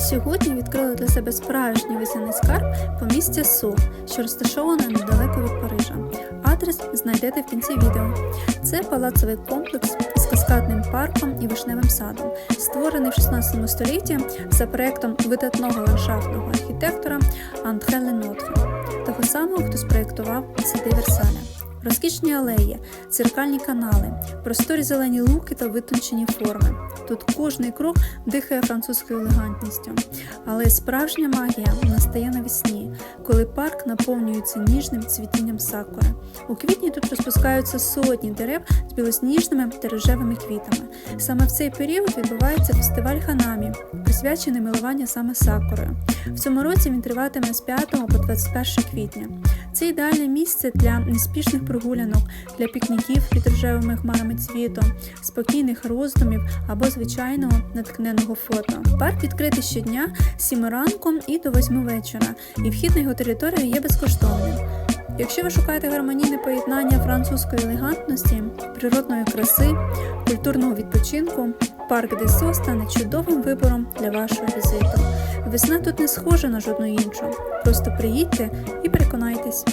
Сьогодні відкрили для себе справжній весняний скарб по місті Су, що розташоване недалеко від Парижа. Адрес знайдете в кінці відео. Це палацовий комплекс з каскадним парком і вишневим садом, створений в 16 столітті за проектом видатного ландшафтного архітектора Андре Ленотре, того самого, хто спроєктував сади Версаля. Розкішні алеї, циркальні канали, просторі зелені луки та витончені форми. Тут кожний крок дихає французькою елегантністю. Але справжня магія настає навесні, коли парк наповнюється ніжним цвітінням сакури. У квітні тут розпускаються сотні дерев з білосніжними та рожевими квітами. Саме в цей період відбувається фестиваль ханамі, присвячений милуванню саме сакурою. В цьому році він триватиме з 5 по 21 квітня. Це ідеальне місце для неспішних прогулянок, для пікніків під рожевими хмарами цвіту, спокійних роздумів або звичайного натхненого фото. Парк відкритий щодня з 7 ранку і до 8 вечора, і вхід на його територію є безкоштовним. Якщо ви шукаєте гармонійне поєднання французької елегантності, природної краси, культурного відпочинку, парк Десо стане чудовим вибором для вашого візиту. Весна тут не схожа на жодну іншу. Просто приїдьте і переконайтесь.